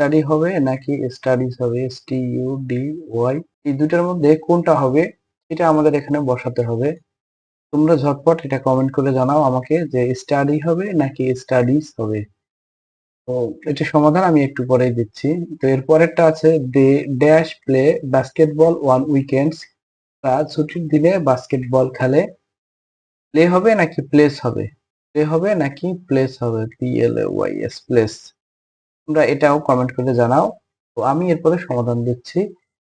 Study হবে নাকি studies হবে? S T U D Y এই দুটার মধ্যে কোনটা হবে এটা আমাদের এখানে বসাতে হবে। তোমরা ঝটপট এটা কমেন্ট করে জানাও আমাকে যে স্টাডি হবে নাকি স্টাডিজ হবে। তো এটা সমাধান আমি একটু পরেই দিচ্ছি। তো এর পরেরটা আছে, they dash play basketball on weekends ছুটির দিনে বাস্কেটবল খেলে প্লে হবে নাকি প্লেস হবে? প্লে হবে নাকি প্লেস হবে? P L Y S plays তোমরা এটাও কমেন্ট করে জানাও। তো আমি এরপরে সমাধান দিচ্ছি।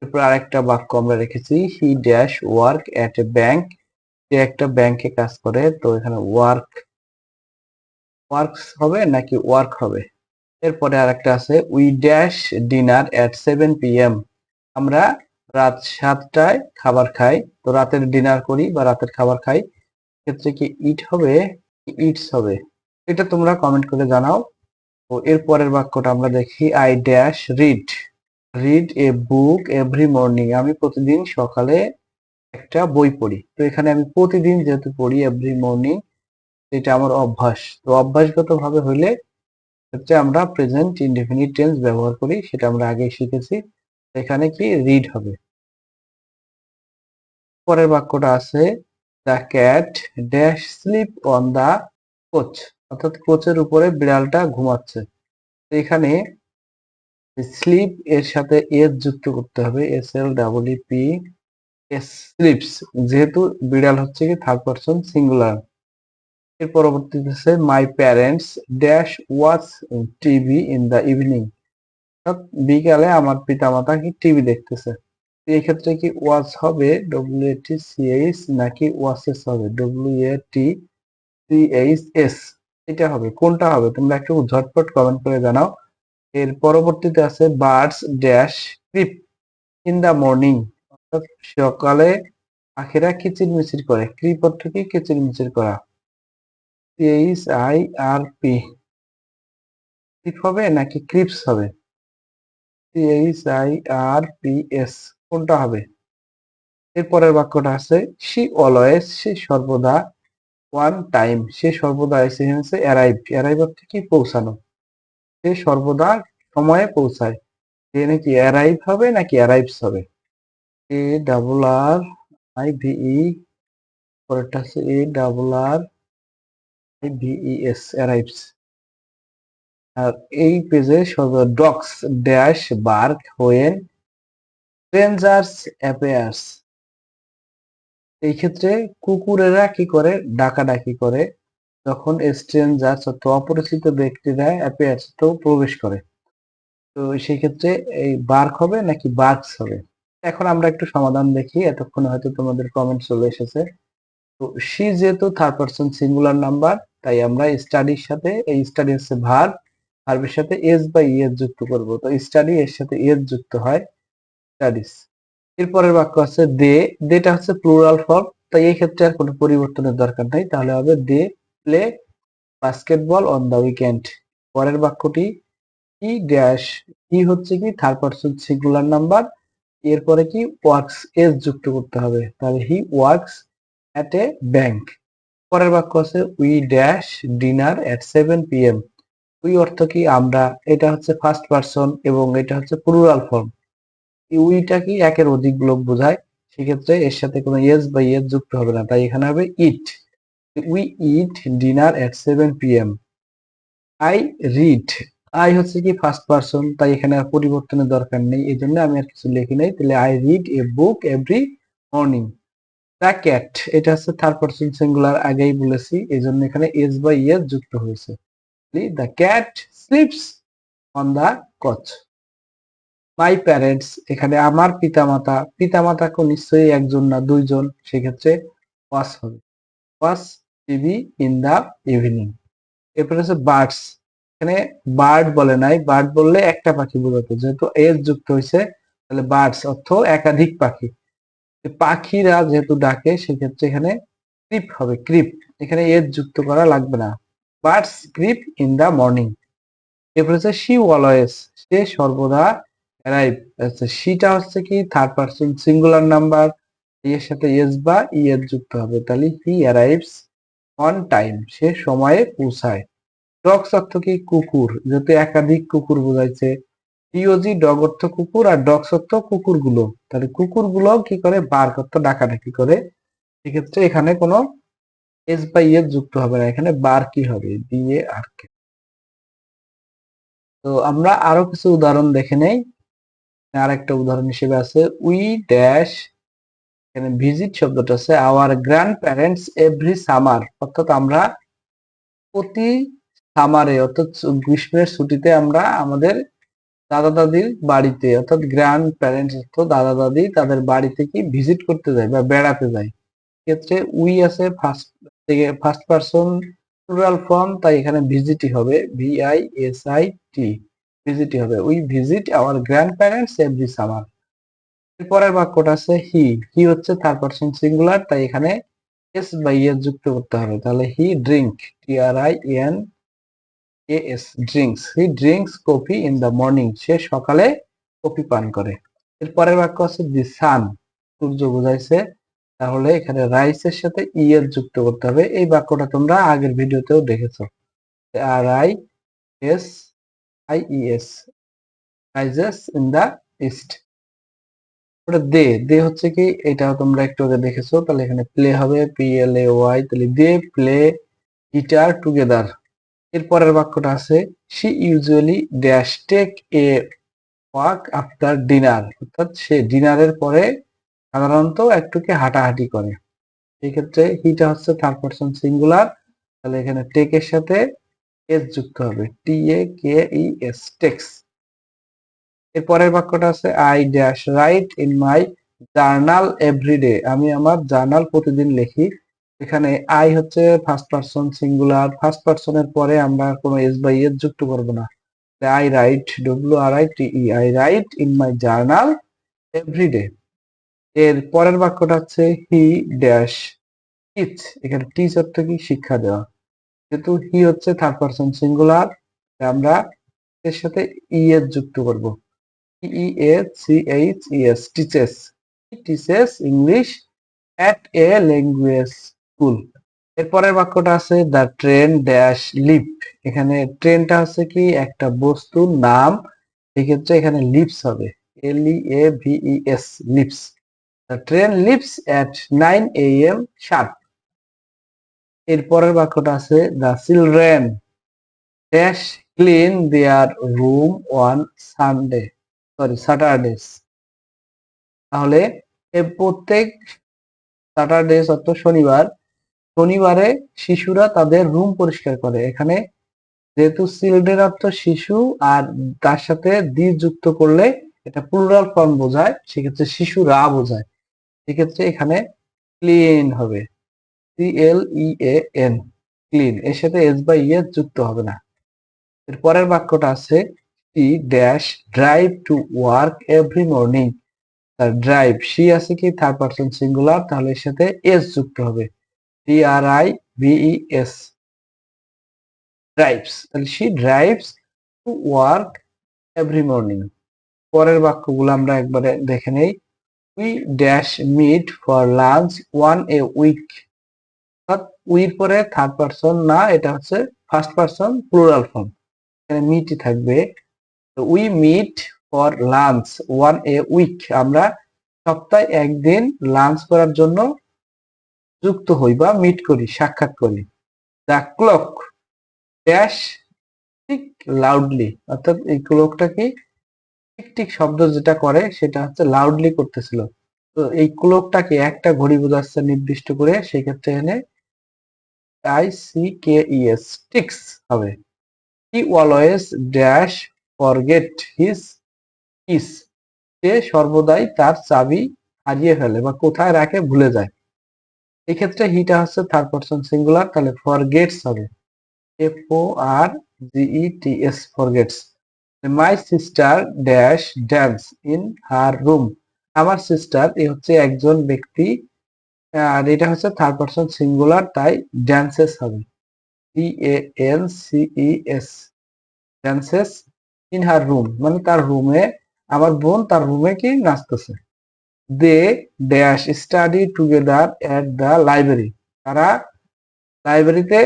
এরপর আরেকটা বাক্য আমরা রেখেছি he dash work at a bank যে একটা ব্যাংকে কাজ করে, তো এখানে ওয়ার্ক ওয়ার্কস হবে নাকি ওয়ার্ক হবে? এরপরে আরেকটা আছে we dash dinner at seven P M আমরা রাত সাতটায় খাবার খাই, তো রাতের ডিনার করি বা রাতের খাবার খাই। ক্ষেত্রে কি ইট হবে? ইটস হবে? এটা তোমরা কমেন্ট করে জানাও। তো এর পরের বাক্যটা আমরা দেখি I dash read read a book every morning আমি প্রতিদিন সকালে একটা বই পড়ি। তো এখানে আমি প্রতিদিন যেহেতু পড়ি এভরি মর্নিং এটা আমার অভ্যাস। তো অভ্যাসগত ভাবে হইলে হচ্ছে আমরা প্রেজেন্ট ইনডিফিনিট টেন্স ব্যবহার করি, সেটা আমরা আগেই শিখেছি। এখানে কি? রিড হবে। পরের বাক্যটা আছে the cat dash sleep on the couch অর্থাৎ কোচের উপরে বিড়ালটা ঘুমাচ্ছে। এখানে স্লিপ এর সাথে এস যুক্ত করতে হবে, S L double P S, sleeps. যেহেতু বিড়াল হচ্ছে কি থার্ড পারসন সিঙ্গুলার এর পরবর্তীতে আছে my parents dash watch TV in the evening বিকালে আমার পিতামাতা কি টিভি দেখতেছে। এই ক্ষেত্রে কি ওয়াচ হবে? W A T C H নাকি ওয়াচেস হবে? W A T C H S এটা হবে, কোনটা হবে? তোমরা একটু ঝটপট কমেন্ট করে জানাও। এর পরবর্তীতে আছে birds dash chirp in the morning অর্থাৎ সকালে পাখিরা কিচির মিচির করে। ক্রিপ অর্থ কি? কিচির মিচির করা H I R P chirp হবে নাকি ক্রিপস হবে? H I R P S কোনটা হবে? এরপরের বাক্যটা আছে সি অলওয়েজ সে সর্বদা ওয়ান টাইম সে সর্বদা এসে হচ্ছে অ্যারাইভ অ্যারাইভ অর্থ কি পৌঁছানো। সে সর্বদা সময়ে পৌঁছায়। সে নাকি অ্যারাইভ হবে নাকি অ্যারাইভস হবে? A double R I V E পরেরটা আছে A double R I V E S arrives আর এই পেজে সর্বদা dogs dash bark when strangers appears এই ক্ষেত্রে কুকুরেরা কি করে? ডাকাডাকি করে। যখন স্ট্রেঞ্জার্স অর্থাৎ অপরিচিত ব্যক্তিরা অ্যাপেয়ার্স তো প্রবেশ করে। তো সেই ক্ষেত্রে এই বার্ক হবে নাকি বার্কস হবে? এখন আমরা একটু সমাধান দেখি। এতক্ষণ হয়তো তোমাদের কমেন্ট চলে এসেছে। তো সি যেহেতু থার্ড পারসন সিঙ্গুলার নাম্বার তাই আমরা স্টাডির সাথে এই স্টাডি হচ্ছে ভার্ব ভার্বের সাথে এস বা ইএস যুক্ত করব। তো স্টাডি এর সাথে এস যুক্ত হয় স্টাডিজ এরপরের বাক্য আছে দে, দেটা হচ্ছে প্লুরাল ফর্ম তাই এই ক্ষেত্রে আর কোনো পরিবর্তনের দরকার নাই। তাহলে হবে they play basketball on the weekend পরের বাক্যটি ই ড্যাশ ই হচ্ছে কি থার্ড পারসন সিঙ্গুলার নাম্বার এরপরে কি ওয়ার্কস এস যুক্ত করতে হবে। তাহলে he works at a bank পরের বাক্য আছে we dash dinner at seven P M we অর্থ কি, আমরা, এটা হচ্ছে ফার্স্ট পারসন এবং এটা হচ্ছে প্লুরাল ফর্ম উইটা কি একের অধিক লোক বোঝায়? সেক্ষেত্রে এর সাথে কোনো ইয়েস বা ইয়েস যুক্ত হবে না। তাই এখানে হবে eat we eat dinner at seven P M I read I হচ্ছে কি ফার্স্ট পারসন তাই এখানে আর পরিবর্তনের দরকার নেই। এই জন্য আমি আর কিছু লিখি নাই। তাহলে I read a book every morning the cat এটা হচ্ছে থার্ড পারসন সিঙ্গুলার আগেই বলেছি। এই জন্য এখানে এস বা ইয়েস যুক্ত হয়েছে। The cat sleeps on the couch my parents এখানে আমার পিতামাতা পিতামাতাকে নিশ্চয়ই একজন না দুইজন, সেক্ষেত্রে ওয়াস হবে। Was TV in the evening এরপরে হচ্ছে বার্ডস এখানে বার্ড বলে নাই। বার্ড বললে একটা পাখি বোঝাতো যেহেতু এস যুক্ত হয়েছে, তাহলে বার্ডস অর্থ একাধিক পাখি। পাখিরা যেহেতু ডাকে, সেক্ষেত্রে এখানে ক্রিপ হবে। ক্রিপ এখানে এস যুক্ত করা লাগবে না। Birds chirp in the morning এরপরে হচ্ছে শি অলওয়েজ সে সর্বদা আচ্ছা সিটা হচ্ছে কি থার্ড পারসন সিঙ্গুলার নাম্বার এর সাথে এস বা ই এর যুক্ত হবে। তাহলে হি অ্যারাইভস অন টাইম সে সময়ে পৌঁছায়। ডগস অর্থ কি, কুকুর। যেহেতু একাধিক কুকুর বোঝাইছে ডিওজি ডগ অর্থ কুকুর, আর ডগস অর্থ কুকুরগুলো। তাহলে কুকুরগুলো কি করে বার অর্থ ডাকাডাকি করে। সেক্ষেত্রে এখানে কোনো এস বাই এস যুক্ত হবে না, এখানে বার কি হবে দিয়ে আর কে তো আমরা আরও কিছু উদাহরণ দেখে নেই। আর একটা উদাহরণ হিসেবে আছে, উই ড্যাশ, এখানে ভিজিট শব্দটা আছে our grandparents every summer অর্থাৎ আমরা প্রতি সামারে অর্থাৎ গ্রীষ্মের ছুটিতে আমরা আমাদের দাদা দাদির বাড়িতে, অর্থাৎ গ্র্যান্ড প্যারেন্টস তো দাদা দাদি তাদের বাড়িতে কি ভিজিট করতে যায় বা বেড়াতে যায়। ক্ষেত্রে উই আছে ফার্স্ট থেকে ফার্স্ট পারসন প্লুরাল ফর্ম তাই এখানে ভিজিটই হবে V I S I T ভিজিটই হবে। We visit our grandparents every summer এরপরের বাক্যটা আছে হি হি হচ্ছে থার্ড পারসন সিঙ্গুলার তাই এখানে এস বাই এস যুক্ত করতে হবে। তাহলে he drink T R I N A S drinks he drinks coffee in the morning সে সকালে কফি পান করে। এরপরের বাক্য আছে দি সান সূর্য বোঝাইছে। তাহলে এখানে রাইসের সাথে ই এর যুক্ত করতে হবে। এই বাক্যটা তোমরা আগের ভিডিওতেও দেখেছ। R I S I E S rises in the east. ওটা দে দে হচ্ছে কি এটা তোমরা একটু আগে দেখেছ, তাহলে এখানে প্লে হবে পি এল এ ওয়াই তাহলে দে, প্লে, গিটার টুগেদার। এরপরের বাক্যটা আছে she usually dash take a walk after dinner অর্থাৎ সে ডিনারের পরে সাধারণত একটুকে হাঁটাহাঁটি করে। এই ক্ষেত্রে হিটা হচ্ছে থার্ড পারসন সিঙ্গুলার তাহলে এখানে টেক এর সাথে এস যুক্ত হবে। T A K E S, takes. এর পরের বাক্যটা আছে I dash write in my journal everyday আমি আমার জার্নাল প্রতিদিন লিখি। এখানে আই হচ্ছে ফার্স্ট পারসন সিঙ্গুলার ফার্স্ট পারসনের পরে আমরা কোনো এস বাই এস যুক্ত করব না। I write W R I T E I write in my journal everyday এর পরের বাক্যটা হচ্ছে হি ড্যাশ টিচ এখানে টিচ অর্থ কি শিক্ষা দেওয়া। যেহেতু হি হচ্ছে থার্ড পারসন সিঙ্গুলার আমরা এর সাথে ই এর যুক্ত করব। E A C H E S teaches teaches English at a language school এরপরের বাক্যটা আছে দ্য ট্রেন ড্যাশ লিপ এখানে ট্রেনটা হচ্ছে কি? একটা বস্তুর নাম। সেক্ষেত্রে এখানে লিপস হবে। L E A V E S leaves the train leaves at nine A M sharp এরপরের বাক্যটা আছে the children dash clean their room on Sunday sorry Saturdays তাহলে প্রত্যেক স্যাটারডেস অর্থ শনিবার, শনিবারে শিশুরা তাদের রুম পরিষ্কার করে। এখানে যেহেতু চিলড্রেন অর্থ শিশু, আর তার সাথে দি যুক্ত করলে এটা প্লুরাল ফর্ম বোঝায়, সেক্ষেত্রে শিশুরা বোঝায়। সেক্ষেত্রে এখানে ক্লিন হবে। C L E A N clean এর সাথে এস বাই এস যুক্ত হবে না। এর পরের বাক্যটা আছে she dash drive to work every morning তার ড্রাইভ সি আছে কি? থার্ড পারসন সিঙ্গুলার তাহলে এর সাথে এস যুক্ত হবে। D R I V E S drives তাহলে she drives to work every morning পরের বাক্যগুলো আমরা একবারে দেখে নেই। We dash meet for lunch once a week উইর পরে থার্ড পারসন না, এটা হচ্ছে ফার্স্ট পারসন প্লুরাল ফর্ম এখানে মিটই থাকবে। We meet for lunch once a week আমরা সপ্তাহে একদিন লাঞ্চ করার জন্য যুক্ত হই বা মিট করি, সাক্ষাৎ করি। The clock dash tick loudly অর্থাৎ এই ক্লকটা কি টিক টিক শব্দ যেটা করে, সেটা হচ্ছে লাউডলি করতেছিল। তো এই ক্লকটাকে একটা ঘড়ি বোঝাচ্ছে নির্দিষ্ট করে, সেই ক্ষেত্রে এখানে I C K E S ticks হবে। He always dash forget his keys সে সর্বদাই তার চাবি হারিয়ে ফেলে বা কোথায় রাখে ভুলে যায়। এক্ষেত্রে হিটা হচ্ছে থার্ড পারসন সিঙ্গুলার তাহলে ফরগেটস হবে। F O R G E T S forgets my sister dash dance in her room আমার সিস্টার এ হচ্ছে একজন ব্যক্তি আর এটা হচ্ছে থার্ড পারসন সিঙ্গুলার তাই ড্যান্সেস হবে। D A N C E S dances in her room মানে তার রুমে আমার বোন তার রুমে কি নাচতেছে। They dash study together at the library তারা লাইব্রেরিতে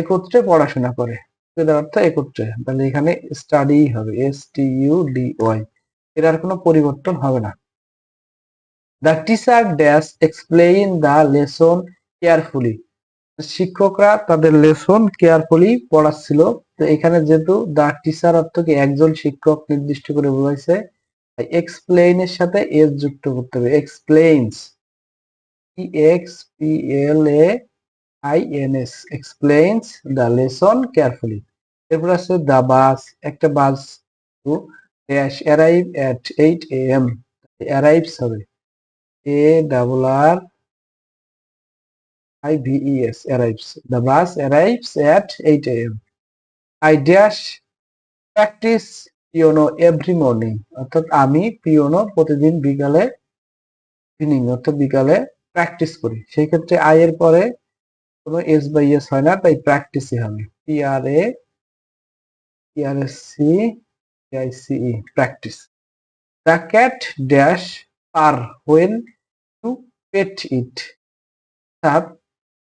একত্রে পড়াশোনা করে। টুগেদার অর্থ একত্রে, তাহলে এখানে স্টাডি হবে S T U D Y এর আর কোনো পরিবর্তন হবে না। The teacher dash explain the lesson carefully শিক্ষকরা তাদের লেসন কেয়ারফুলি পড়াচ্ছিল। তো এখানে যেহেতু দ্য টিচার অর্থ কি একজন শিক্ষক নির্দিষ্ট করে বোঝাইছে এক্সপ্লেইন এর সাথে এস যুক্ত করতে হবে। Explains X P L A I N S explains the lesson carefully এরপর আছে দ্য বাস একটা bus to dash arrive at eight A M arrives হবে A double R I V E S arrives the bus arrives at eight A M I dash practice piano every morning অর্থাৎ আমি পিওনো প্রতিদিন বিকালে evening অর্থাৎ বিকালে practice করি। সেই ক্ষেত্রে আই এর পরে কোনো এস বাই এস হয় না, তাই প্র্যাকটিসই হবে। P R A P R S C I C E practice the cat dash purr when pet it অর্থাৎ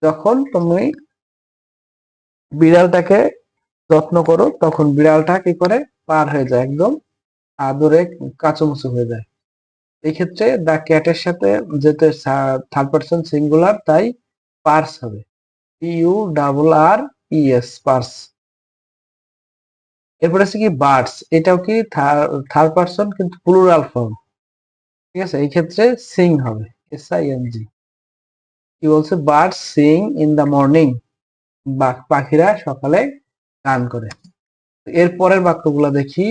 যখন তুমি বিড়ালটাকে যত্ন করো, তখন বিড়ালটা কি করে? পার হয়ে যায়, একদম আদরে কাচুমুচু হয়ে যায়। এক্ষেত্রে দ্য ক্যাটের সাথে যেহেতু থার্ড পার্সন সিঙ্গুলার তাই পার্স হবে। U double R E S purrs এরপরে আছে কি বার্ডস এটাও কি থার্ড পার্সন কিন্তু প্লুরাল ফর্ম ঠিক আছে? এই ক্ষেত্রে সিং হবে। এস আই এন জি কি বলছে birds sing in the morning পাখিরা সকালে গান করে। এর পরের বাক্যগুলো দেখি।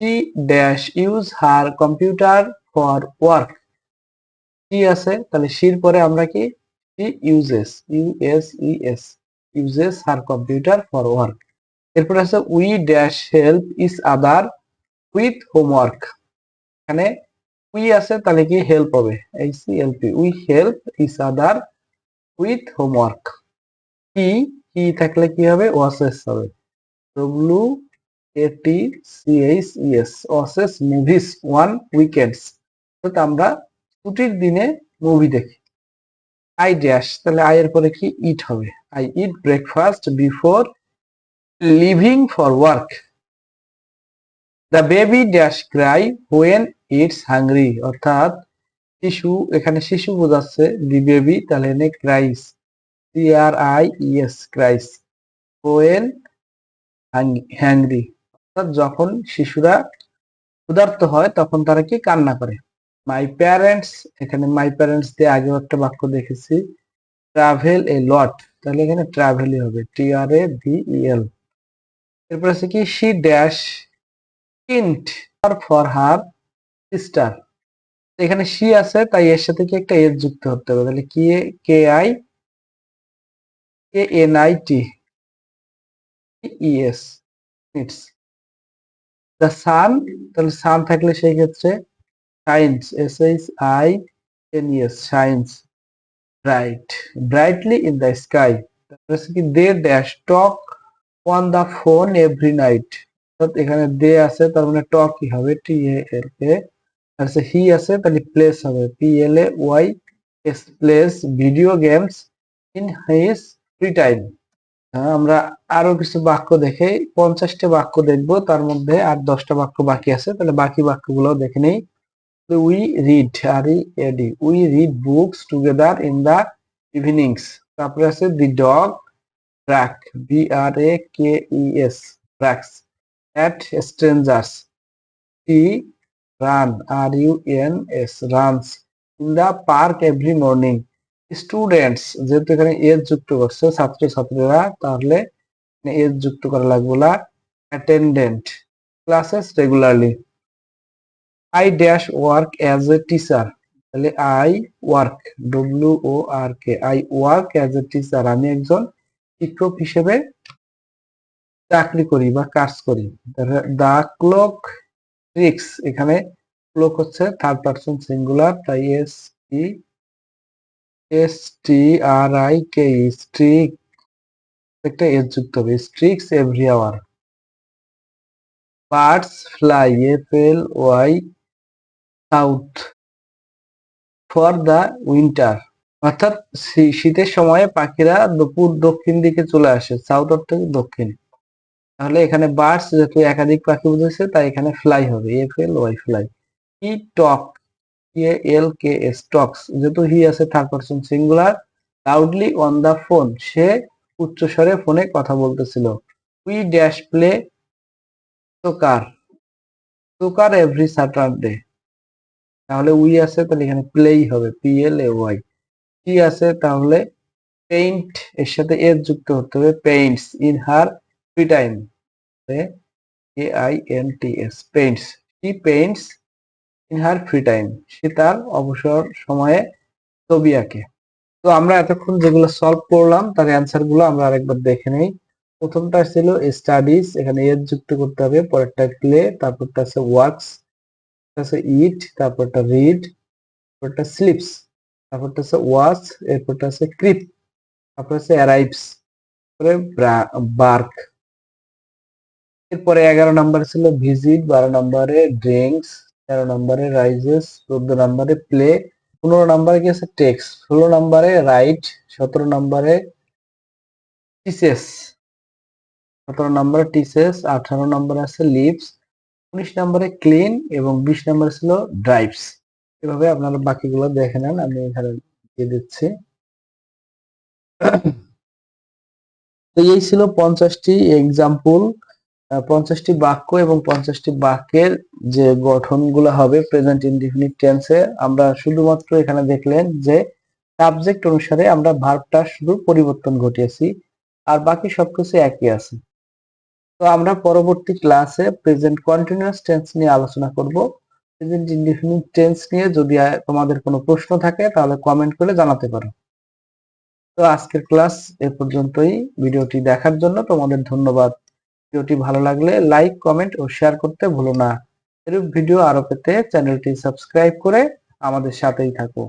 She dash use her computer for work কি আছে? তাহলে শির পরে আমরা কি? She uses U S E S uses her computer for work এরপর আছে we dash help each other with homework এখানে উই আছে তাহলে কি হেল্প হবে? এই C L P we help each other with homework কি কি থাকলে কি হবে? ওয়াসেস হবে। W A T C H E S watches movies on weekends অর্থাৎ আমরা ছুটির দিনে মুভি দেখি। আই ড্যাশ তাহলে আই এর পরে কি? ইট হবে। I eat breakfast before leaving for work the baby dash cry when it's hungry অর্থাৎ শিশু, এখানে শিশু বোঝাচ্ছে দি বেবি তাহলে এনে cries C R I E S cries when hungry অর্থাৎ যখন শিশুরা ক্ষুধার্ত হয়, তখন তারা কি কান্না করে? মাই প্যারেন্টস এখানে মাই প্যারেন্টস দিয়ে আগেও একটা বাক্য দেখেছি ট্রাভেল এ লট তাহলে এখানে ট্রাভেলই হবে T R A V L এরপর আছে কি? She dash knit for her sister এখানে সি আছে, তাই এর সাথে কি একটা এর যুক্ত হতে হবে? তাহলে কি K I K N I T E S it's the sun তাহলে সান থাকলে সেই ক্ষেত্রে shines S H I N E S shines bright brightly in the sky তারপরে কি they dash talk on the phone every night অর্থাৎ এখানে দে আছে, তার মানে টক কি হবে টি এ এল এ আচ্ছা হি আছে, তাহলে প্লেস হবে P L A Y S plays video games in his free time আমরা আরও কিছু বাক্য দেখে, পঞ্চাশটা বাক্য দেখব, তার মধ্যে আর দশটা বাক্য বাকি আছে, তাহলে বাকি বাক্যগুলো দেখে নেই। We read R E D we read books together in the evenings তারপরে আছে the dog barks B R A K E S barks at strangers he run R U N S runs in the park every morning students যেহেতু এখানে age যুক্ত করছে ছাত্র ছাত্রীরা তাহলে age যুক্ত করা লাগবে না attend classes regularly I dash work as a teacher তাহলে I work W O R K I work as a teacher আমি একজন শিক্ষক হিসেবে চাকরি করি বা কাজ করি। দা ক্লক ট্রিক্স এখানে লোক হচ্ছে থার্ড পার্সন সিঙ্গুলার তাই S E S T R I K strike একটা এস যুক্ত হবে strikes every hour birds fly F L Y south for the winter অর্থাৎ শীতের সময়ে পাখিরা দুপুর দক্ষিণ দিকে চলে আসে সাউথ অর্থ দক্ষিণ। তাহলে এখানে বার্ডস যেহেতু একাধিক পাখি বুঝেছে তাই এখানে ফ্লাই হবে। F L Y fly E talk A L K S talks যেহেতু হি আছে third person singular loudly on the phone সে উচ্চস্বরে ফোনে কথা বলতেছিল। We dash play soccer soccer every Saturday তাহলে উই আছে, তাহলে এখানে প্লেই হবে পি এল এ ওয়াই কি আছে, তাহলে পেইন্ট এর সাথে এর যুক্ত হতে হবে paints in her free time A I N T S paints he paints in her free time সে তার অবসর সময়ে ছবি আঁকে। তো আমরা এতক্ষণ যেগুলো সলভ করলাম, তার অ্যান্সারগুলো আমরা আরেকবার দেখে নেই। প্রথমটা ছিল স্টাডিজ এখানে এর যুক্ত করতে হবে। পরেরটা প্লে তারপরটা আছে ওয়ার্কস আছে ইট তারপরটা রিড তারপরটা স্লিপস তারপরটা আছে ওয়াচ এরপরটা আছে ক্রিপ তারপর আছে অ্যারাইভস তারপরে বার্ক এরপরে এগারো নম্বরে ছিল ভিজিট, বারো নম্বরে ড্রিঙ্কস, তেরো নম্বরে রাইজেস, চোদ্দ নম্বরে প্লে, পনেরো নম্বরে কি আছে? টেক্স, ষোলো নম্বরে রাইট, সতেরো নম্বরে টিসেস, সতেরো নম্বরে টিসেস, আঠারো নম্বরে আছে লিভস, উনিশ নম্বরে ক্লিন এবং বিশ নম্বরে ছিল ড্রাইভস। এভাবে আপনারা বাকিগুলো দেখে নেন, আমি এখানে দিয়ে দিচ্ছি। তো এই ছিল পঞ্চাশটি এক্সাম্পল পঞ্চাশটি বাক্য এবং পঞ্চাশটি বাক্যের যে গঠনগুলো হবে প্রেজেন্ট ইনডিফিনিট টেন্সে আমরা শুধুমাত্র এখানে দেখলেন যে সাবজেক্ট অনুসারে আমরা ভার্বটা শুধু পরিবর্তন ঘটিয়েছি, আর বাকি সবকিছু একই আছে। তো আমরা পরবর্তী ক্লাসে প্রেজেন্ট কন্টিনিউয়াস টেন্স নিয়ে আলোচনা করব। প্রেজেন্ট ইনডিফিনিট টেন্স নিয়ে যদি তোমাদের কোনো প্রশ্ন থাকে, তাহলে কমেন্ট করে জানাতে পারো। তো আজকের ক্লাস এ পর্যন্তই। ভিডিওটি দেখার জন্য তোমাদের ধন্যবাদ। ভিডিওটি ভালো লাগলে লাইক কমেন্ট ও শেয়ার করতে ভুলো না। এরূপ ভিডিও আরও পেতে চ্যানেলটি সাবস্ক্রাইব করে আমাদের সাথেই থাকো